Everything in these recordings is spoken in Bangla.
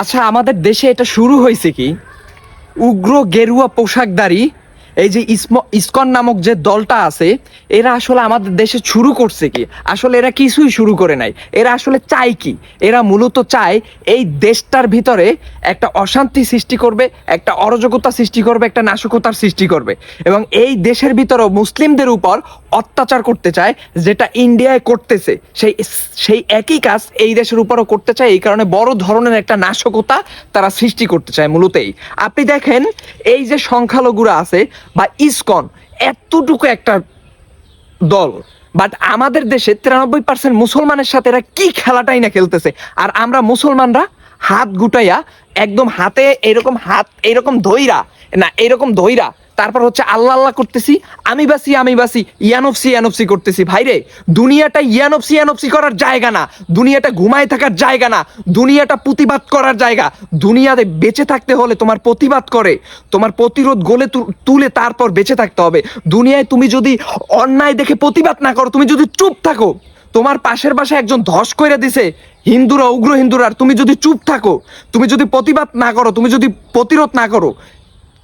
আচ্ছা আমাদের দেশে এটা শুরু হয়েছে কি? উগ্র গেরুয়া পোশাকধারী, এই যে ইসকন নামক যে দলটা আছে, এরা আসলে আমাদের দেশে শুরু করছে কি? আসলে এরা কিছুই শুরু করে নাই। এরা আসলে চায় কি? এরা মূলত চায় এই দেশটার ভিতরে একটা অশান্তি সৃষ্টি করবে, একটা অরাজকতা সৃষ্টি করবে, একটা নাশকতার সৃষ্টি করবে। এবং এই দেশের ভিতরেও মুসলিমদের উপর অত্যাচার করতে চায়, যেটা ইন্ডিয়ায় করতেছে। সেই সেই একই কাজ এই দেশের উপরও করতে চায়, এই কারণে বড় ধরনের একটা নাশকতা তারা সৃষ্টি করতে চায় মূলতই। আপনি দেখেন, এই যে সংখ্যালঘুরা আছে বা ইসকন, এতটুকু একটা দল বাট আমাদের দেশে তিরানব্বই পার্সেন্ট মুসলমানের সাথে এরা কি খেলাটাই না খেলতেছে। আর আমরা মুসলমানরা হাত গুটাইয়া, একদম হাতে এরকম হাত, এরকম ধইরা, না, এরকম ধইরা তারপর হচ্ছে আল্লাহ আল্লাহ করতেছি, আমি বাসি আমি বাসি, ইয়ানফসি ইয়ানফসি করতেছি। ভাইরে, দুনিয়াটা ইয়ানফসি ইয়ানফসি করার জায়গা না। দুনিয়াটা ঘুমায় থাকার জায়গা না। দুনিয়াটা প্রতিবাদ করার জায়গা। দুনিয়াতে বেঁচে থাকতে হলে তোমার প্রতিবাদ করে। তোমার প্রতিরোধ গলে তুলে তারপর বেঁচে থাকতে হবে। দুনিয়ায় তুমি যদি অন্যায় দেখে প্রতিবাদ না করো, তুমি যদি চুপ থাকো, তোমার পাশের বাসায় একজন ধস করে দিছে, হিন্দুরা, উগ্র হিন্দুরা তুমি যদি চুপ থাকো, তুমি যদি প্রতিবাদ না করো, তুমি যদি প্রতিরোধ না করো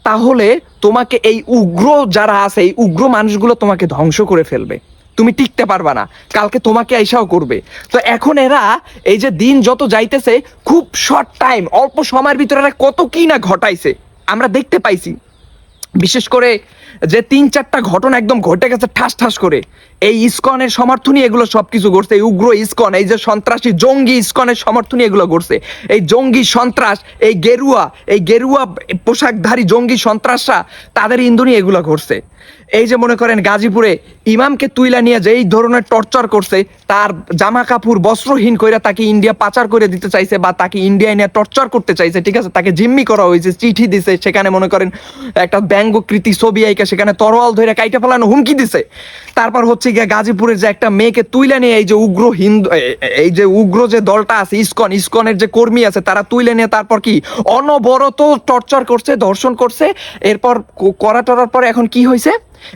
তাহলে তোমাকে এই উগ্র যারা আছে, এই উগ্র মানুষগুলো তোমাকে ধ্বংস করে ফেলবে। তুমি টিকতে পারবা না। কালকে তোমাকে আইসাও করবে। তো এখন এরা এই যে দিন যত যাইতেছে, খুব শর্ট টাইম অল্প সময়ের ভিতরে এরা কত কি না ঘটাইছে, আমরা দেখতে পাইছি। বিশেষ করে যে তিন চারটা ঘটনা একদম ঘটে গেছে ঠাস ঠাস করে। এই ইসকনের সমর্থনই এগুলো সবকিছু করছে এই উগ্র ইসকন, এই যে সন্ত্রাসী, জঙ্গি ইসকনের সমর্থনই এগুলো করছে এই জঙ্গি সন্ত্রাস, এই গেরুয়া এই গেরুয়া পোশাকধারী জঙ্গি সন্ত্রাসরা তাদের ইন্ধনই এগুলো করছে এই যে মনে করেন গাজীপুরে ইমামকে তুইলা নিয়ে যেই ধরনের টর্চার করছে, তার জামা কাপড় বস্ত্রহীন করে তাকে ইন্ডিয়া পাচার করে দিতে চাইছে বা তাকে ইন্ডিয়ায় নিয়ে টর্চার করতে চাইছে, ঠিক আছে? তাকে জিম্মি করা হয়েছে, চিঠি দিছে, সেখানে মনে করেন একটা ব্যঙ্গকৃতি ছবি আইকা সেখানে তরোয়াল ধরে কাইটা ফেলানো হুমকি দিছে। তারপর হচ্ছে গিয়ে গাজীপুরের যে একটা মেয়েকে তুইলা নিয়ে এই যে উগ্র হিন্দু এই যে উগ্র যে দলটা আছে, ইসকন, ইসকনের যে কর্মী আছে, তারা তুইলে নিয়ে তারপর কি অনবরত টর্চার করছে, ধর্ষণ করছে। এরপর করা টরার পরে এখন কি হয়েছে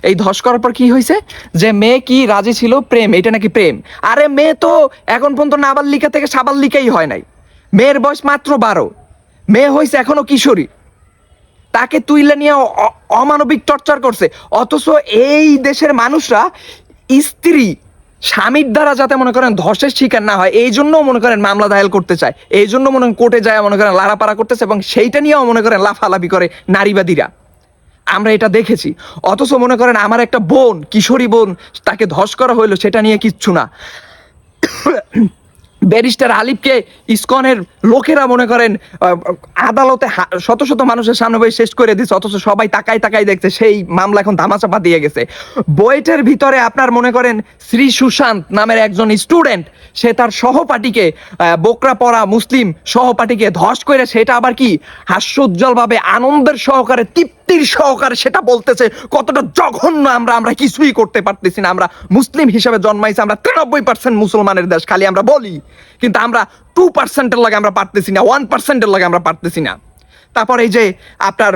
এই ধস করার পর কি হয়েছে যে মেয়ে কি রাজি ছিল? প্রেম, এটা নাকি প্রেম? আরে মেয়ে তো এখন পর্যন্ত নাবালিকা থেকে সাবালিকাই হয় নাই। মেয়ের বয়স মাত্র বারো। মেয়ে হয়েছে এখনও কিশোরী। তাকে তুইলে নিয়ে অমানবিক টর্চার করছে। অথচ এই দেশের মানুষরা স্ত্রী স্বামীর দ্বারা যাতে মনে করেন ধসের শিকার না হয় এই জন্য মনে করেন মামলা দায়ের করতে চায় এই জন্য মনে করেন কোর্টে যায়, মনে করেন লাড়াপাড়া করতেছে এবং সেইটা নিয়েও মনে করেন লাফালাফি করে নারীবাদীরা। আমরা এটা দেখেছি। অথচ মনে করেন আমার একটা বোন, কিশোরী বোন, তাকে ধস করা হইল, সেটা নিয়ে কিচ্ছু না। ব্যারিস্টার আলিফকে ইসকনের লোকেরা মনে করেন আদালতে শত শত মানুষের সামনে বই শেষ করে দিচ্ছে অথচ সবাই তাকাই তাকাই দেখছে, সেই মামলা এখন ধামাচাপা দিয়ে গেছে। বইটার ভিতরে আপনার মনে করেন শ্রী সুশান্ত নামের একজন স্টুডেন্ট, সে তার সহপাঠীকে বোকরা পড়া মুসলিম সহপাঠীকে ধস করে, সেটা আবার কি হাস্যোজ্জ্বলভাবে আনন্দের সহকারে তৃপ্তির সহকারে সেটা বলতেছে, কতটা জঘন্য আমরা আমরা কিছুই করতে পারতেছি না। আমরা মুসলিম হিসেবে জন্মাইছি, আমরা তিরানব্বই পার্সেন্ট মুসলমানের দেশ, খালি আমরা বলি। কিন্তু আমরা টু পার্সেন্টের লাগে আমরা পারতেছি না ওয়ান পার্সেন্টের লাগে আমরা পারতেছি না। তারপর এই যে আপনার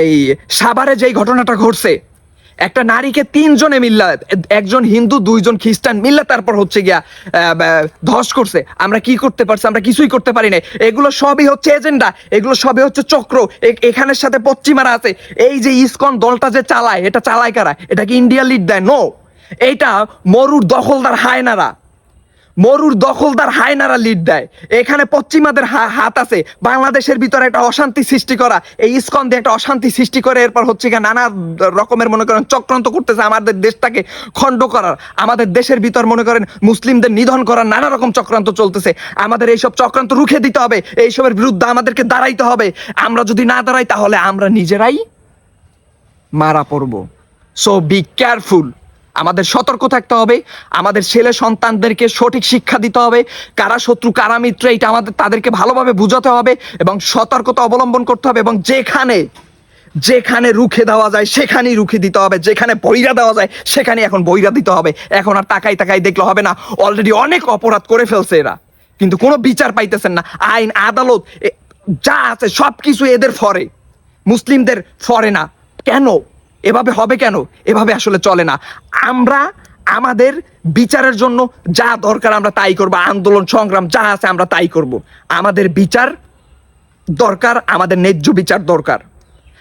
এই সাভারে যেই ঘটনাটা ঘটছে একটা নারীকে তিনজনে মিল্লা, একজন হিন্দু, দুইজন খ্রিস্টান, মিল্লা তারপর হচ্ছে গিয়া ধস করছে। আমরা কি করতে পারছি, আমরা কিছুই করতে পারি না এগুলো সবই হচ্ছে এজেন্ডা, এগুলো সবই হচ্ছে চক্র। এখানের সাথে পশ্চিমারা আছে। এই যে ইসকন দলটা যে চালায়, এটা চালায় কারা? এটা কি ইন্ডিয়া লিড দেয়? নো এটা মরুর দখলদার হায়নারা। মরুর দখলদার হায়নারা লিড দেয়। এখানে পশ্চিমাদের হাত আছে। বাংলাদেশের ভিতরে একটা অশান্তি সৃষ্টি করা, এই ইস্কন দিয়ে একটা অশান্তি সৃষ্টি করে, এরপর হচ্ছে গিয়ে নানা রকমের মনে করেন চক্রান্ত করতেছে আমাদের দেশটাকে খণ্ড করার। আমাদের দেশের ভিতর মনে করেন মুসলিমদের নিধন করার নানা রকম চক্রান্ত চলতেছে। আমাদের এইসব চক্রান্ত রুখে দিতে হবে। এইসবের বিরুদ্ধে আমাদেরকে দাঁড়াইতে হবে। আমরা যদি না দাঁড়াই, তাহলে আমরা নিজেরাই মারা পড়ব। সো বি কেয়ারফুল আমাদের সতর্ক থাকতে হবে, আমাদের ছেলে সন্তানদেরকে সঠিক শিক্ষা দিতে হবে, কারা শত্রু, কারা মিত্র এটা আমাদের, তাদেরকে ভালোভাবে বুঝাতে হবে এবং সতর্কতা অবলম্বন করতে হবে এবং যেখানে যেখানে রুখে দেওয়া যায় সেখানেই রুখে দিতে হবে, যেখানে বইরা দেওয়া যায় সেখানে এখন বইরা দিতে হবে, এখন আর তাকাই তাকাই দেখলে হবে না অলরেডি অনেক অপরাধ করে ফেলছে এরা, কিন্তু কোনো বিচার পাইতেছেন না, আইন, আদালত যা আছে সব কিছু এদের ফরে, মুসলিমদের ফরে না, কেন? এভাবে হবে কেন? এভাবে আসলে চলে না। আমরা আমাদের বিচারের জন্য যা দরকার আমরা তাই করব। আন্দোলন, সংগ্রাম যা আছে আমরা তাই করব। আমাদের বিচার দরকার, আমাদের ন্যায্য বিচার দরকার।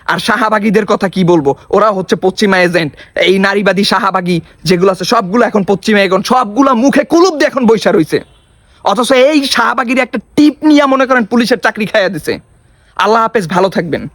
আর শাহাবাগীদের কথা কি বলব? ওরা হচ্ছে পশ্চিমা এজেন্ট। এই নারীবাদী শাহাবাগী যেগুলো আছে, সবগুলো এখন পশ্চিমা এখন সবগুলো মুখে কুলুপ দিয়ে এখন বৈশা রইছে। অথচ এই শাহবাগির একটা টিপ নিয়ে মনে করেন পুলিশের চাকরি খাইয়া দিছে। আল্লাহ হাফেজ, ভালো থাকবেন।